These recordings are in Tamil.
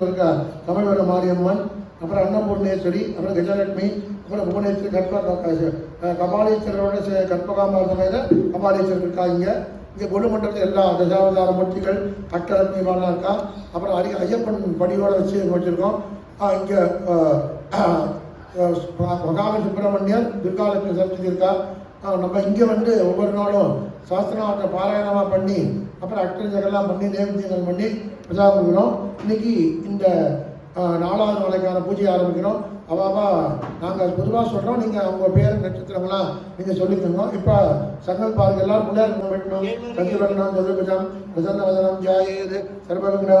இருக்கா மாரியம்மன் அப்புறம் அன்னபூர்ணேஸ்வரி அப்புறம் கஜலட்சுமி அப்புறம் புவனேஸ்வரி கற்ப கபாலீஸ்வரரோட சே- கற்பகாம்பா சமேத கபாலீஸ்வரர் இருக்கா இங்கே இங்கே கொலுமண்டலத்தில் எல்லா தசாவதார மூர்த்திகள் அட்டலட்சுமி மாதிரிலாம் இருக்கா. அப்புறம் அரி ஐயப்பன் படியோட வச்சு வச்சுருக்கோம். இங்கே மகாவி சுப்பிரமணியன் துர்காலட்சுமி சரஸ்வதி இருக்கா. நம்ம இங்கே வந்து ஒவ்வொரு நாளும் சாஸ்திரநாமத்தை பாராயணமாக பண்ணி அப்புறம் அக்டஞ்சரெல்லாம் பண்ணி நேவேத்தியங்கள் பண்ணி பிரசாதம் கொடுக்குறோம் இன்னைக்கு இந்த நாலாவது நாளைக்கான பூஜை ஆரம்பிக்கிறோம். அவாவா நாங்கள் பொதுவாக சொல்கிறோம் நீங்கள் உங்கள் பேர் நட்சத்திரங்களாம் நீங்கள் சொல்லிக்கோங்க இப்போ சங்கல் பாருங்க எல்லாரும் முன்னாடி வைக்கணும் சந்திரவண்ணம் சதுர்புஜம் பிரசன்ன வதனம் ஜாயேது சர்வவிக்ன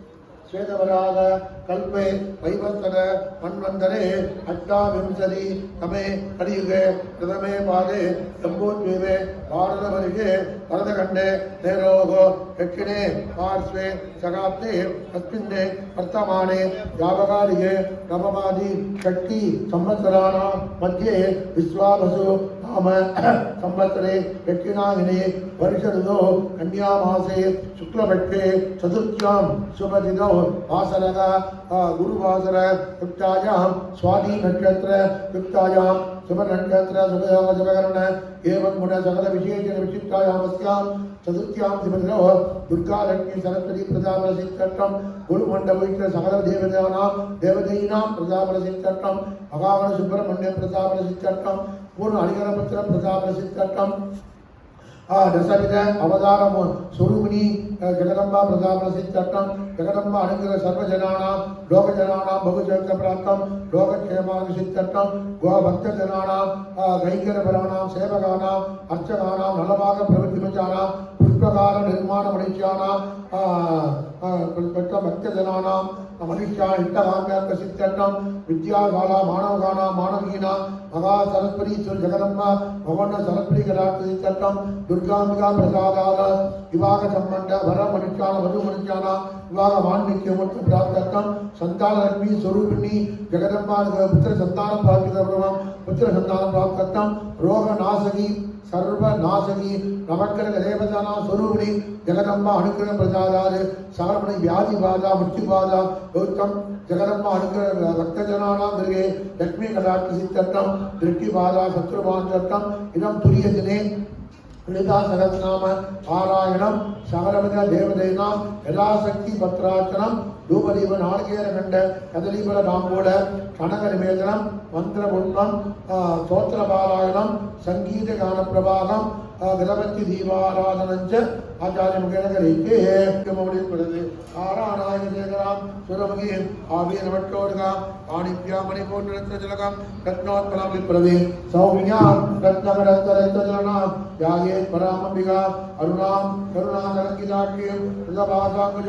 சேதவராத கல்பே வைவர்த்தன மண்வந்தரே அட்டாவிம்சதி தமே கலியுகே பிரதமே பாதே சம்போத்வீவே பாரத வருகே பரதகண்டே நேரோகோ தட்சிணே பார்ஸ்வே சகாப்தே தஸ்மின்னே வர்த்தமானே யாவகாலிகே நவமாதி சக்தி சம்வத்சராணாம் மத்தியே விஸ்வாபசு காம சம்பத்தரே வெற்றினாகினே பரிசருதோ கன்னியாமாசே சுக்லபட்சே சதுர்த்தியாம் சுபதிதோ வாசரக குருவாசர யுக்தாயாம் சுவாதி நட்சத்திர யுக்தாயாம் சுபநட்சத்திர சுபயோக சுபகரண ஏவம் குண சகல விசேஷ விசித்தாயாமஸ்யாம் சதுர்த்தியாம் திபதிரோ துர்கா லட்சுமி சரஸ்வதி பிரதாபர சித்தட்டம் குரு மண்டப சகல தேவதேவனாம் தேவதையினாம் பிரதாபர சித்தட்டம் மகாவன சுப்பிரமணிய பிரதாபர சித்தட்டம் பூர்ண அலிகரபத்திர பிரஜாபரசித்தட்டம் தசவித அவதாரம் சுருமிணி ஜெகதம்பா பிரதாபரசித்தட்டம் ஜெகதம்பா அனுகிற சர்வஜனானாம் லோகஜனானாம் பகுஜக பிராப்தம் லோகக்ஷேமானுஷித்தட்டம் கோ பக்த ஜனானாம் கைங்கரபராணாம் சேவகானாம் அர்ச்சகானாம் நலமாக பிரவர்த்திமஜானாம் புஷ்பகார நிர்மாண மனிஷானாம் பெற்ற பக்த ஜனானாம் அமனிஷா ஹிட்டகாமியா கசித்தன்னம் வித்யாபாலா மாணவகானா மாணவீனா மகா சரஸ்வரீஸ்வர் ஜெகதம்பா பவன சரஸ்வரி கலாட்சித்தன்னம் துர்காம்பிகா பிரசாதான விவாக சம்பந்த வர மனுஷான வரு மனுஷானா விவாக வான்மிக்கியமற்று பிராப்தம் சந்தான லக்ஷ்மி ஸ்வரூபிணி ஜெகதம்பா புத்திர சந்தானம் பிராப்தி புத்திர சந்தானம் பிராப்தம் ரோக நாசகி சர்வ நாசனி நமக்கரக தேவதானா சொரூபிணி ஜெகதம்மா அனுக்கிரகம் பிரசாதாது. சகலமணி வியாதி பாதா முத்தி பாதா. கௌத்தம் ஜெகதம்மா அனுக்கிரக பக்தஜனானாம் மிருகே லக்ஷ்மி கடாட்சி சித்தட்டம் திருஷ்டி பாதா சத்ருபான் சட்டம் இடம் துரியதினே லலிதா சகசிரநாம பாராயணம் சகலவித தேவதைனாம் யதாசக்தி பத்ராச்சனம் ரூபதீபன் ஆளுகையர கண்ட கதலீபர நாம்போட கனக நிவேதனம் மந்திர புண்பம் சோத்திர பாராயணம் சங்கீத கான பிரபாகம் கணபதி தீபாராதனஞ்ச ஆச்சாரிய முகேனகரைக்கு மௌலிப்படுது ஆராநாயக சேகராம் சுரமுகி ஆவிய நமட்டோடுகாம் ஆணிப்பியா மணி போன்ற ஜலகம் ரத்னோத்பலம் விப்ரதி சௌமியாம் ரத்னகரத்த ரத்த ஜலனாம் யாயே பராமம்பிகா அருணாம் கருணாகரங்கி சாட்சியம் ருதபாசாங்க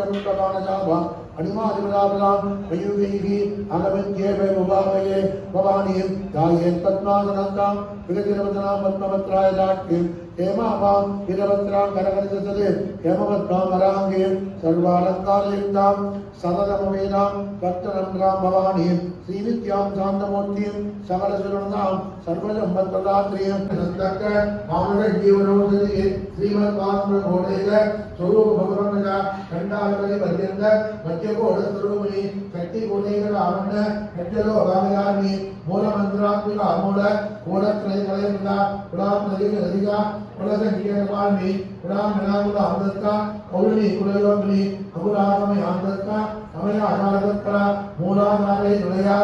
அனுமாதிபதாபிராம் வயுகைகி அகமத்யேவ முபாமயே பவானியும் தாயேன் பத்மாசனந்தாம் விகதிரவதனாம் பத்மபத்ராய தாட்கிம் ஹேமாபாம் வீரபத்ராம் கரகரிசது ஹேமபத்ராம் வராங்கே சர்வாலங்காரயுக்தாம். சததமவேதாம் பக்தரன்றாம் பவானி ஸ்ரீவித்யாம் சாந்தமூர்த்தியும் சகலசுரனாம் சர்வசம்பத்பதாத்ரியம். சந்தக்க மாமக ஜீவனோசதியே ஸ்ரீமத் பாரம்பரோடேல ஸ்வரூப பகவானக கண்டாகலை பர்யந்த மத்தியகோட ஸ்வரூபமணி சக்தி கோடைகள் ஆவண்ண நெட்டலோ அகாமயாமி மூலமந்திராத்மிக அமூல கோடத்திரை கலைந்தா குலாம் நதிகள் அதிகா குலத நீரமாமி குலாம் நிலாகுல ஆந்தஸ்கா கௌரணி குலயோகினி அகுலாகமை ஆந்தஸ்கா அமய அகாலகத்ரா மூலாதாரை துணையா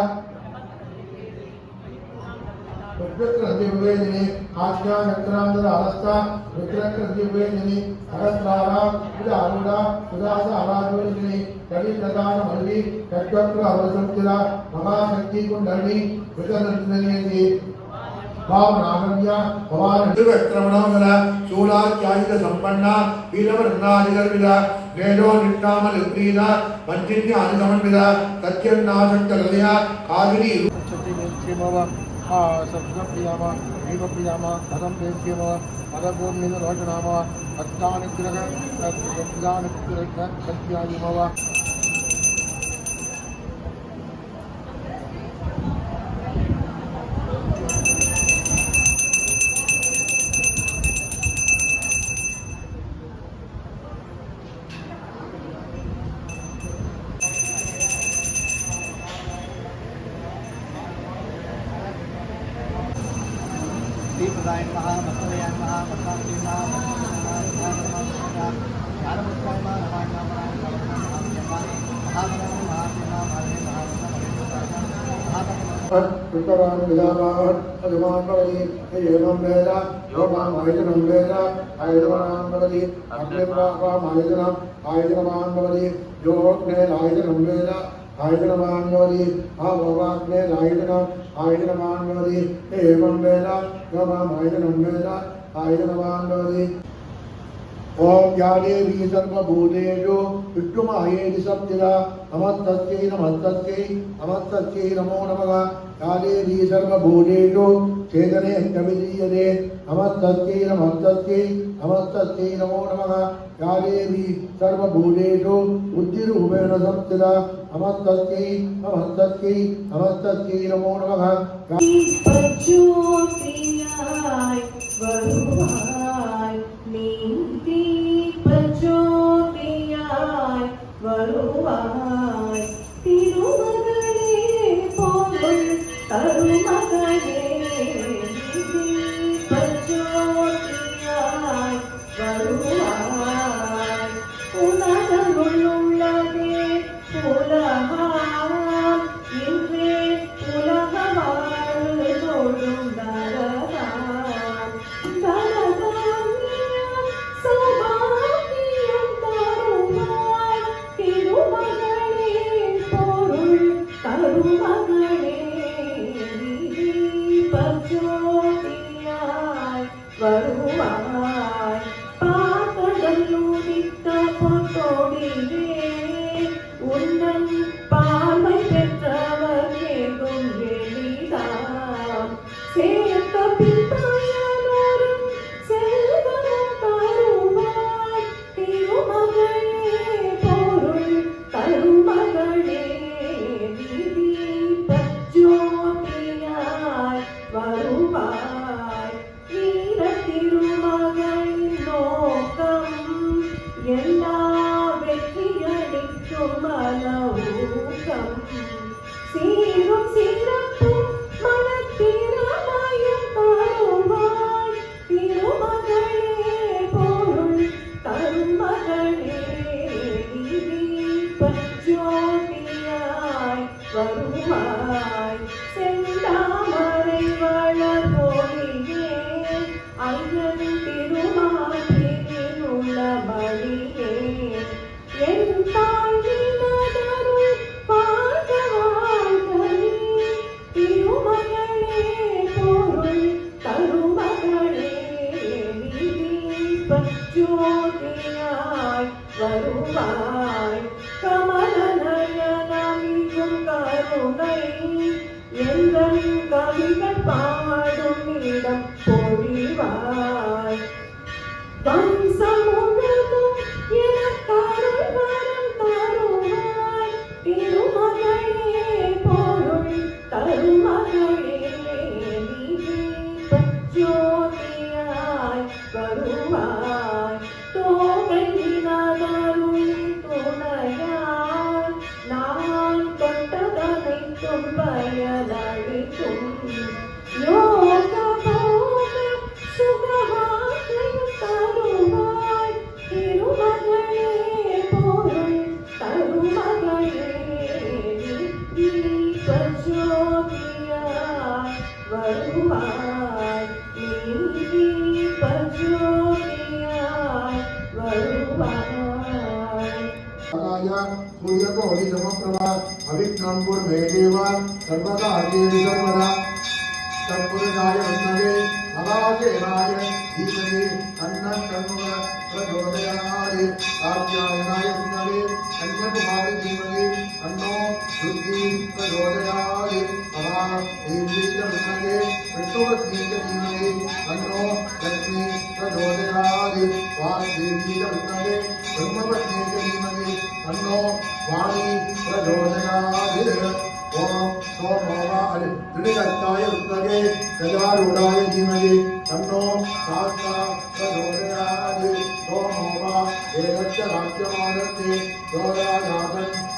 ருத்ரக்ரதிவேதினி ஆக்யா நக்ராந்தர அவஸ்தா ருத்ரக்ரதிவேதினி அகஸ்ராரா இது அருடா சுதாச அராஜோதினி கவிததான மல்லி கட்வக்ர அவசந்திரா மகாசக்தி குண்டலி விகநந்தினி வாமநாகவ்யா பவான். திருவக்ரமணோமல சூலாத்தியாயுத சம்பன்னா பீலவர்ணாதிகர்வித வேதோ நிட்டாமல் உத்ரீத பஞ்சின்ய அனுகமன்வித சத்யநாசந்தகதையா காவிரி சப்தப்பிரியாமா தீபப்பிரியாமா பதம் பேசியமா பதபூம் நித ரோஜனாமா பத்தானுக்கிரக சத்யானுக்கிரக சத்யாயுமாவா ఏమం వేద యోమాయుజనం వేద ఆయుధవాన్ భవతి అగ్నిప్రాహ్వామాయుజనం ఆయుధవాన్ భవతి యోగ్నేరాయుధనం వేద ఆయుధవాన్ భవతి ఆ భవాగ్నేరాయుధనం ఆయుధవాన్ భవతి ఏమం వేద యోమాయుజనం వేద ఆయుధవాన్ భవతి ॐ ज्ञानेभिः सर्वभूतेषु विष्णुमायेति सत्यदा नमस्तस्यै नमस्तस्यै नमस्तस्यै नमो नमः। ज्ञानेभिः सर्वभूतेषु चेतने कविधीयते नमस्तस्यै नमस्तस्यै नमस्तस्यै नमो नमः। ज्ञानेभिः सर्वभूतेषु बुद्धिरूपेण सत्यदा नमस्तस्यै नमस्तस्यै नमस्तस्यै नमो नमः। எங்கள் கவிகள் பாடும் இடம் பொழிவாய் வம்சமுழுதும் எனக்கருள் வரம் தருவாய் திருமகளே பொருள் தருமகளே நீதி பச்சோதியாய் வருவாய் வருவாய் ஆகாய சூரியகோடி சமப்பிரபா அவிக்னம் குர்மே தேவா சர்வதா தேவி சர்வதா தற்புருஷாய வித்மகே மகாதேவாய தீமகே தன்னன் தன்முக பிரச்சோதயாதி கார்த்தியாயனாய வித்மகே கன்யகுமாரி தீமகே தன்னோ துர்கி பிரச்சோதயாதி மகா தேவீக வித்மகே விஷ்ணுவத்தீக தீமகே தன்னோ லக்ஷ்மி பிரச்சோதயாதி வாசேவீக வித்மகே பிரம்மவத்தீக தீமகே தன்னோ வாணி பிரச்சோதயாதி ஓம் சோமோவாய திருநிகத்தாய வித்மகே கஜாரூடாய தீமகி தன்னோ சாஸ்தா பிரச்சோதயாதி சோமோவா ஏகச்ச ராஜ்யமானத்தே யோகாயாதன் சாந்தியோ வா சோமே நிகழே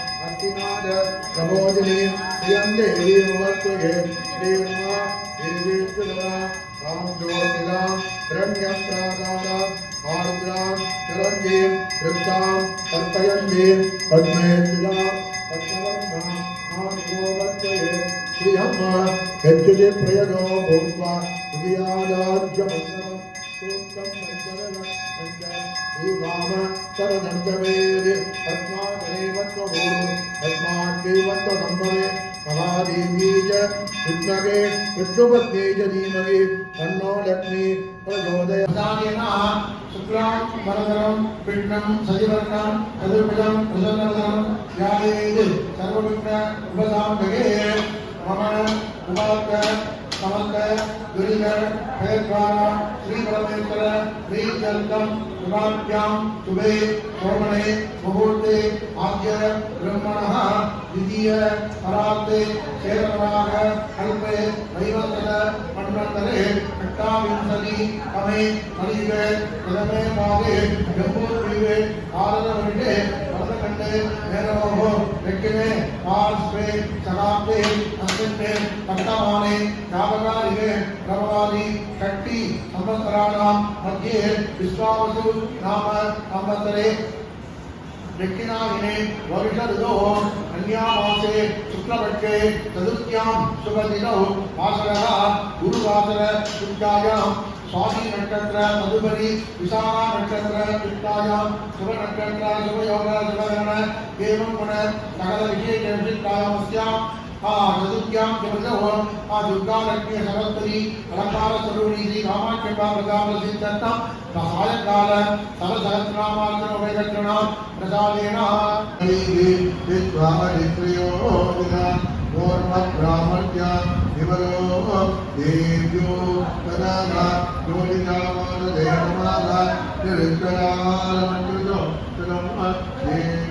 भक्तिनाथ प्रबोधिनी प्रियं देवी मुवत्वये श्रीमा देवीश्वरा राम ज्योतिराम रम्यं प्राकाराम आर्द्राम चरञ्जीं कृप्तां तर्पयन्तीं पद्मेन्द्रां पद्मवर्णां माँ गोवत्वये श्रियम्मा यत्युति प्रयदो भूत्वा तुभ्यादाज्यमन्त्रं सूक्तं சரதந்தவேது பத்மாகரேவத்வபூரு பத்மாட்சைவந்ததம்பவே மகாதேவி ச வித்மகே விஷ்ணுபத்மே ச தீமகே தன்னோ மம உபாக்க சமந்த துரிகர் பேர்பாரா ஸ்ரீபரமேஸ்வர ஸ்ரீஜல்கம் குணாட்யாம் சுபே சோமனே முகூர்த்தே ஆகிய பிரம்மண திதிய பராத்தே சேரவராக கல்பே வைவந்தர மன்றந்தரே எட்டாவிந்ததி தமை மலிவே பிரதமே பாதே எம்பூர் பிரிவே ஆதரவண்டே வலதகண்டே நேரமோகோ வெக்கினே பால் ஸ்பே சகாப்தே அசந்தே கட்டமானே யாவகாரிகே பிரபலாதி சக்தி சம்பத்கராணாம் மத்தியே விஸ்வாவசு நாம சம்பத்கரே ரெக்கினாகினே வருஷருதோ கன்யாமாசே சுக்லபட்சே சதுர்த்தியாம் சுபதினோ வாசகா குருவாசர சுத்தாயாம் சுவாமி நட்சத்திர மதுபரி விசாலா நட்சத்திர சுத்தாயாம் சுப நட்சத்திர சுபயோக சுபகரண தேவம் குண சகல விசேஷ சுத்தாயாமஸ்யாம் దుర్గాలక్ష్మి సరస్వతి అలంకార స్వరూపి శ్రీ రామాక్షంబా ప్రజాపతి దత్త సాయంకాల సరసహస్రామాచరణ ప్రసాదేన ఓర్మ్రామర్య వివరో దేవ్యో తదా జ్యోతిరామాల దేవమాల త్రివిక్రమాల మంత్రితో త్రిమ దేవ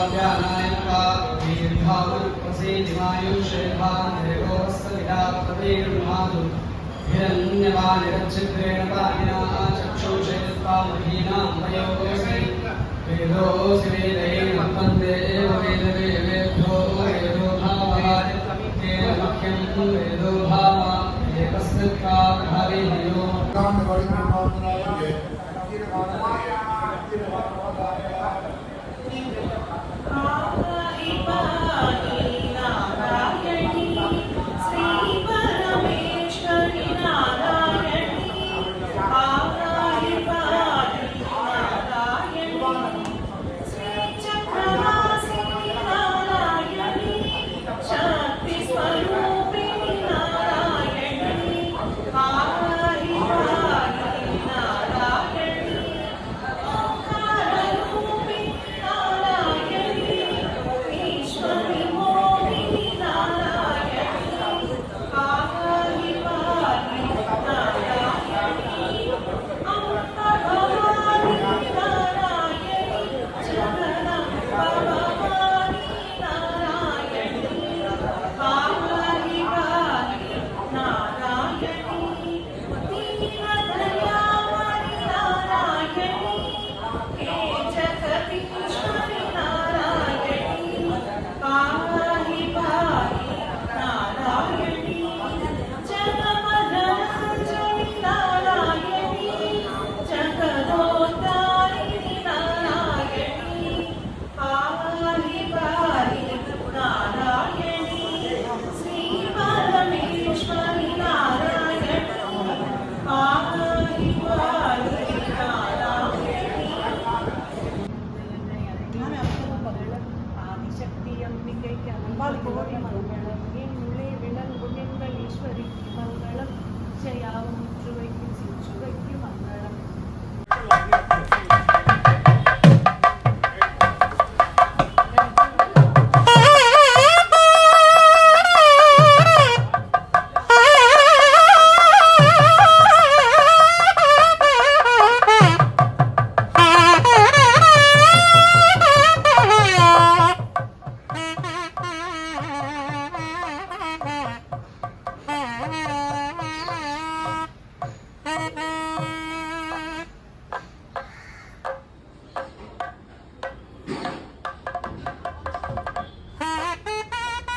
देव्यायि हिरण्यवानिरच्छिद्रेण पाणिना चक्षुषे स्वामहीनां वयोगोऽसि वेदोऽसि वेदैः वन्दे एव वेदवेवेभ्यो वेदो भावः तेन मुख्यं वेदो भावा एकस्मित् भाविनो आगाहि पाहि